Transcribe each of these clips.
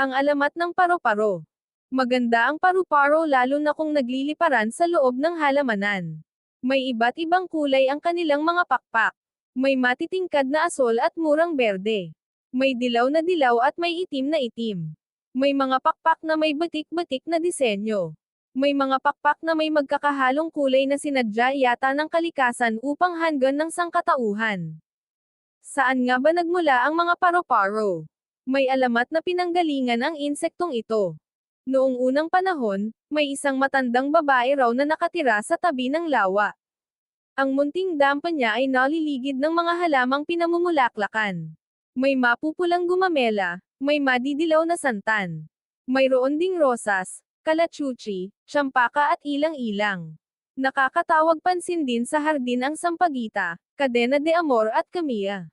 Ang alamat ng paro-paro. Maganda ang paru-paro lalo na kung nagliliparan sa loob ng halamanan. May iba't ibang kulay ang kanilang mga pakpak. May matitingkad na asol at murang berde. May dilaw na dilaw at may itim na itim. May mga pakpak na may batik-batik na disenyo. May mga pakpak na may magkakahalong kulay na sinadya yata ng kalikasan upang hanggan ng sangkatauhan. Saan nga ba nagmula ang mga paro-paro? May alamat na pinanggalingan ang insektong ito. Noong unang panahon, may isang matandang babae raw na nakatira sa tabi ng lawa. Ang munting dampa niya ay naliligid ng mga halamang pinamumulaklakan. May mapupulang gumamela, may madidilaw na santan. Mayroon ding rosas, kalachuchi, champaka at ilang-ilang. Nakakatawag pansin din sa hardin ang sampagita, kadena de amor at kamiya.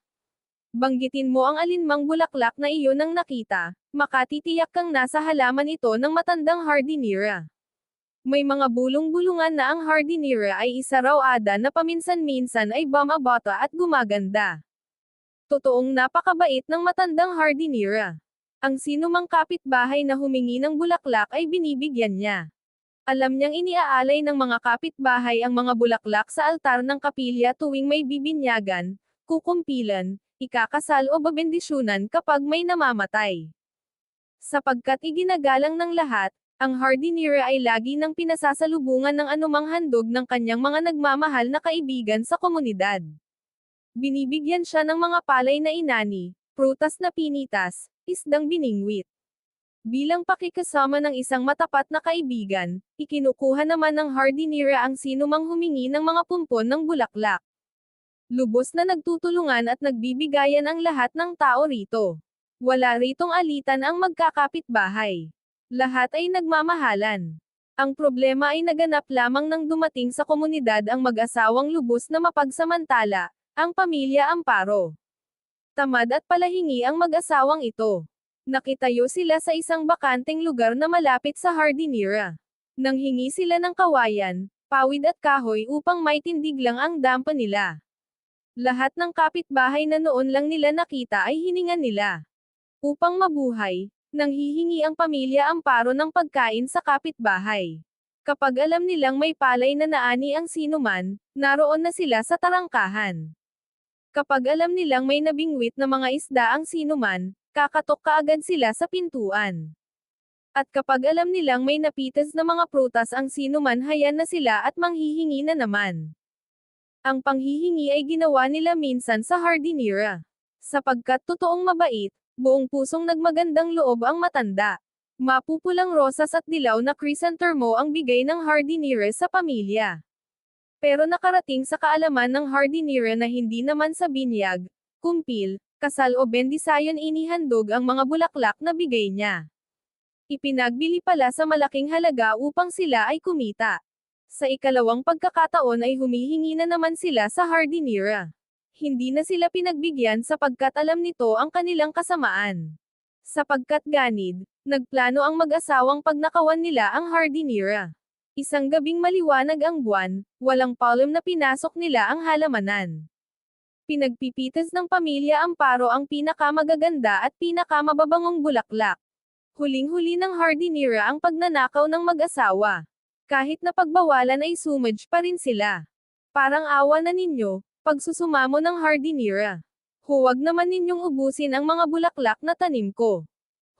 Banggitin mo ang alinmang bulaklak na iyon ang nakita, makatitiyak kang nasa halaman ito ng matandang hardinera. May mga bulong-bulungan na ang hardinera ay isa raw ada na paminsan-minsan ay bumabata at gumaganda. Totoong napakabait ng matandang hardinera. Ang sinumang kapitbahay na humingi ng bulaklak ay binibigyan niya. Alam niyang iniaalay ng mga kapitbahay ang mga bulaklak sa altar ng kapilya tuwing may bibinyagan, kukumpilan, ikakasal o babendisyunan kapag may namamatay. Sapagkat iginagalang ng lahat, ang hardinera ay lagi nang pinasasalubungan ng anumang handog ng kanyang mga nagmamahal na kaibigan sa komunidad. Binibigyan siya ng mga palay na inani, prutas na pinitas, isdang biningwit. Bilang pakikasama ng isang matapat na kaibigan, ikinukuha naman ng hardinera ang sinumang humingi ng mga pumpon ng bulaklak. Lubos na nagtutulungan at nagbibigayan ang lahat ng tao rito. Wala ritong alitan ang magkakapitbahay. Lahat ay nagmamahalan. Ang problema ay naganap lamang nang dumating sa komunidad ang mag-asawang lubos na mapagsamantala, ang pamilya Amparo. Tamad at palahingi ang mag-asawang ito. Nakitayo sila sa isang bakanteng lugar na malapit sa hardinera. Nang hingi sila ng kawayan, pawid at kahoy upang may tindig lang ang dampa nila. Lahat ng kapitbahay na noon lang nila nakita ay hiningan nila. Upang mabuhay, nang hihingi ang pamilya amparo ng pagkain sa kapitbahay. Kapag alam nilang may palay na naani ang sinuman, naroon na sila sa tarangkahan. Kapag alam nilang may nabingwit na mga isda ang sinuman, kakatok kaagad sila sa pintuan. At kapag alam nilang may napitas na mga prutas ang sinuman hayan na sila at manghihingi na naman. Ang panghihingi ay ginawa nila minsan sa hardinera. Sapagkat totoong mabait, buong pusong nagmagandang loob ang matanda. Mapupulang rosas at dilaw na chrysanthemo ang bigay ng hardinera sa pamilya. Pero nakarating sa kaalaman ng hardinera na hindi naman sa binyag, kumpil, kasal o bendisayon inihandog ang mga bulaklak na bigay niya. Ipinagbili pala sa malaking halaga upang sila ay kumita. Sa ikalawang pagkakataon ay humihingi na naman sila sa hardinera. Hindi na sila pinagbigyan sapagkat alam nito ang kanilang kasamaan. Sapagkat ganid, nagplano ang mag-asawang pagnakawan nila ang hardinera. Isang gabing maliwanag ang buwan, walang palom na pinasok nila ang halamanan. Pinagpipitas ng pamilya Amparo ang pinakamagaganda at pinakamababangong bulaklak. Huling-huli ng hardinera ang pagnanakaw ng mag-asawa. Kahit na pagbawalan ay sumaj pa rin sila. Parang awa na ninyo, pagsusumamo ng hardinera. Huwag naman ninyong ubusin ang mga bulaklak na tanim ko.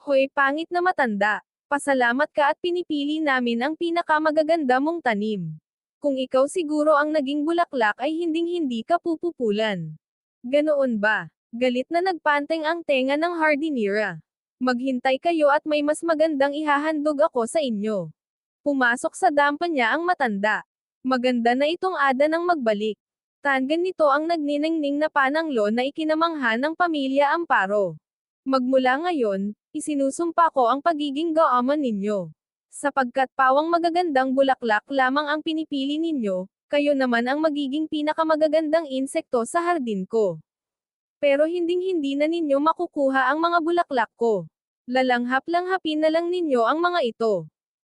Hoy pangit na matanda, pasalamat ka at pinipili namin ang pinakamagaganda mong tanim. Kung ikaw siguro ang naging bulaklak ay hinding-hindi ka pupupulan. Ganoon ba? Galit na nagpanteng ang tenga ng hardinera. Maghintay kayo at may mas magandang ihahandog ako sa inyo. Pumasok sa dampa niya ang matanda. Maganda na itong ada ng magbalik. Tangan nito ang nagniningning na pananglo na ikinamangha ng pamilya Amparo. Magmula ngayon, isinusumpa ko ang pagiging gaaman ninyo. Sapagkat pawang magagandang bulaklak lamang ang pinipili ninyo, kayo naman ang magiging pinakamagagandang insekto sa hardin ko. Pero hinding-hindi na ninyo makukuha ang mga bulaklak ko. Lalanghap-langhapin na lang ninyo ang mga ito.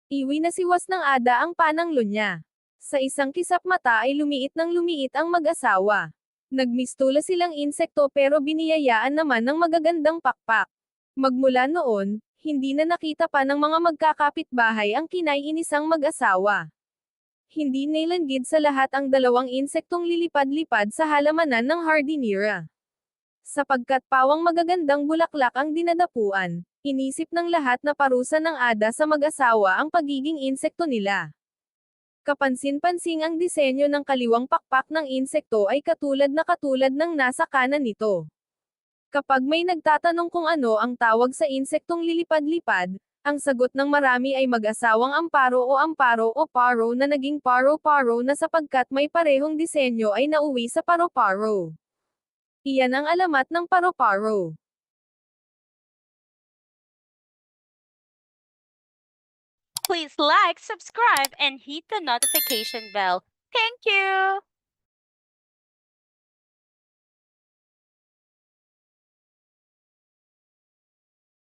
Iwi na siwas ng ada ang pananglo niya. Sa isang kisap mata ay lumiit ng lumiit ang mag-asawa. Nagmistula silang insekto pero biniyayaan naman ng magagandang pakpak. Magmula noon, Hindi na nakita pa ng mga magkakapitbahay ang kinai-inisang mag-asawa. Hindi nilanggid sa lahat ang dalawang insektong lilipad-lipad sa halamanan ng hardinera. Sapagkat pawang magagandang bulaklak ang dinadapuan, inisip ng lahat na parusa ng ada sa mag-asawa ang pagiging insekto nila. Kapansin-pansing ang disenyo ng kaliwang pakpak ng insekto ay katulad na katulad ng nasa kanan nito. Kapag may nagtatanong kung ano ang tawag sa insektong lilipad-lipad, ang sagot ng marami ay mag-asawang amparo o amparo o paro na naging paro-paro na sapagkat may parehong disenyo ay nauwi sa paro-paro. Iyan ang alamat ng paro-paro. Please like, subscribe, and hit the notification bell. Thank you!